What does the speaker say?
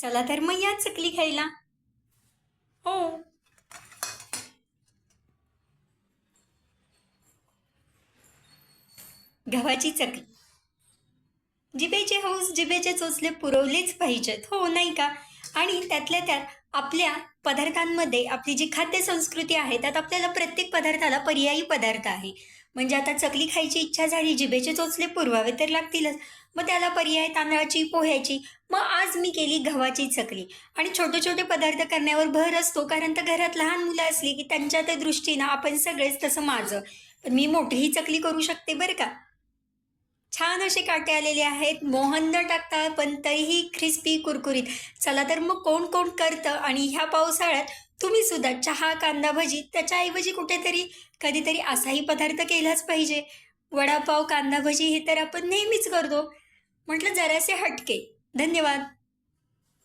चला तर मग या चकली खायला हो. गव्हाची चकली. जिभेचे हौस जिभेचे चोचले पुरवलेच पाहिजेत. हो नाही का? आणि त्यातल्या त्यात आपल्या पदार्थांमध्ये आपली जी खाद्य संस्कृती आहे त्यात आपल्याला प्रत्येक पदार्थाला पर्यायी पदार्थ आहे. म्हणजे आता चकली खायची इच्छा झाली जिभेचे चोचले पुरवावे तर लागतीलच. मग त्याला पर्याय तांदळाची पोह्याची मग आज मी केली गव्हाची चकली. आणि छोटे छोटे पदार्थ करण्यावर भर असतो कारण तर घरात लहान मुलं असली की त्यांच्या त्या दृष्टीनं आपण सगळेच तसं माझं पण मी मोठीही चकली करू शकते बरं का? छान असे काटे आलेले आहेत. मोहन न टाकता पण तरीही क्रिस्पी कुरकुरीत. चला तर मग कोण कोण करतं आणि ह्या पावसाळ्यात तुम्ही सुद्धा चहा कांदा भजी त्याच्याऐवजी कुठेतरी कधीतरी असाही पदार्थ केलाच पाहिजे. वडापाव कांदा भजी हे तर आपण नेहमीच करतो. म्हटलं जरासे हटके. धन्यवाद.